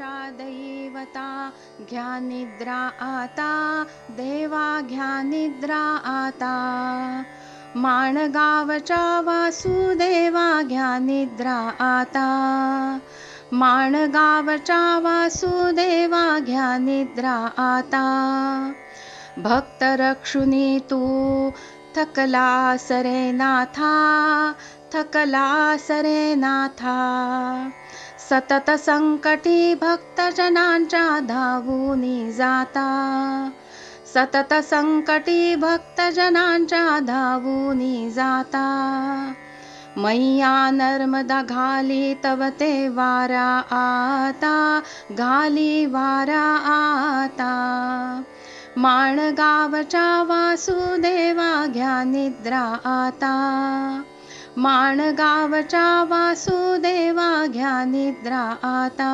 दैवता आता देवा घ्यानिद्रा आता। माणगावचा वासुदेवा घ्यानिद्रा आता। माणगावचा वासुदेवा घ्यानिद्रा आता। भक्तरक्षुनी तू थकला सरे नाथा थकला सरे नाथा सतत संकटी भक्तजनांच्या धावूनी जाता. सतत संकटी भक्तजनांच्या धावूनी जाता. मैया नर्मदा घाली तव ते वारा आता घाली वारा आता. माणगावच्या वासुदेवा घ्या निद्रा आता. माणगावचा वासुदेवा घ्या निद्रा आता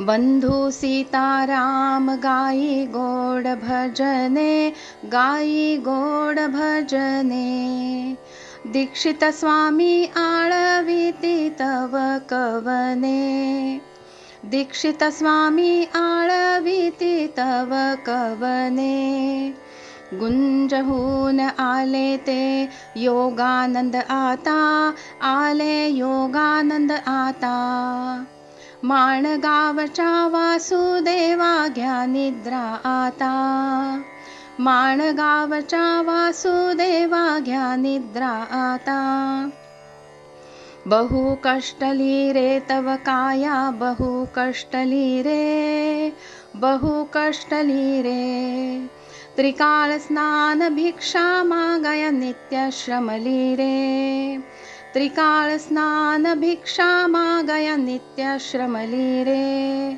बंधू सीताराम गाई गोड भजने गाई गोड भजने। दीक्षित स्वामी आळविती तव कवने। दीक्षित स्वामी आळविती तव कवने गुंजहून आले ते योगानंद आता आले योगानंद आता. माणगावचा वासुदेवा घ्या निद्रा आता. माणगावचा वासुदेवा घ्या निद्रा आता. बहु कष्टली रे तव काया बहु कष्टली रे बहु कष्टली रे त्रिकाल स्नान भिक्षा मागय नित्य श्रमली रे त्रिकाल स्नान भिक्षा मागय नित्य श्रमली रे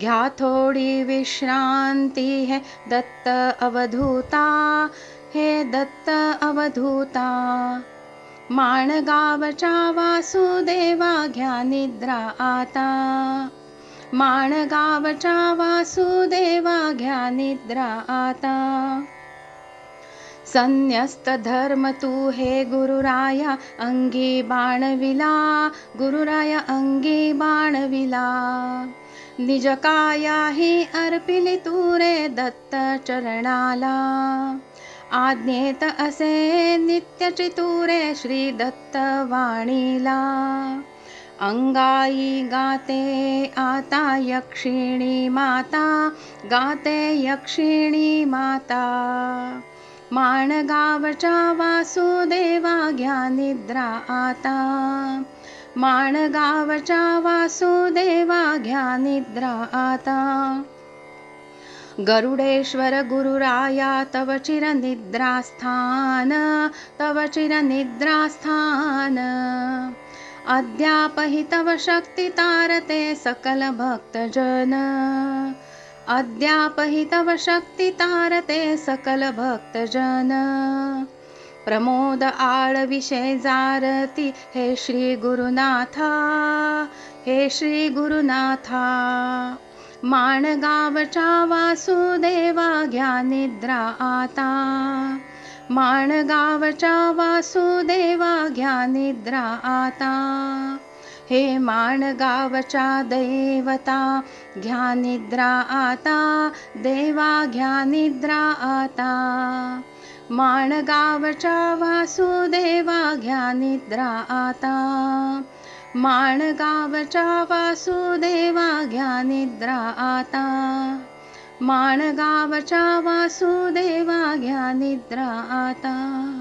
घ्या थोडी विश्रांती है दत्त अवधूता। हे दत्त अवधूता। माणगावचा वासुदेवा घ्या निद्रा आता माणगावचा वासुदेवा घ्या निद्रा आता. संन्यस्त धर्म तू हे गुरुराया अंगी बाणविला. गुरुराया अंगी बाणविला. निज हि अर्पिली तू रे दत्त चरणाला. आज्ञेत असे नित्य चितुरे श्री दत्त वाणीला. अंगाई गाते आता यक्षिणी माता गाते यक्षिणी माता। माणगावचा वासुदेवा घ्या निद्रा आता। माणगावचा वासुदेवा घ्या निद्रा आता। गरुडेश्वर गुरुराया तव चिरनिद्रास्थान तव चिरनिद्रास्थान अद्यापहि तव शक्ति तारते सकल भक्तजन अद्यापहि तव शक्ति तारते सकल भक्तजन प्रमोद आळविषे जारती हे श्री गुरुनाथा हे श्री गुरुनाथा माणगावचा वासुदेवा घ्या निद्रा आता माणगावच्या वासुदेवा घ्या निद्रा आता. हे माणगावच्या दैवता घ्या निद्रा आता. देवा घ्या निद्रा आता. माणगावच्या वासुदेवा घ्या निद्रा आता. माणगावच्या वासुदेवा घ्या निद्रा आता. माणगावच्या वासुदेवा घ्या निद्रा आता.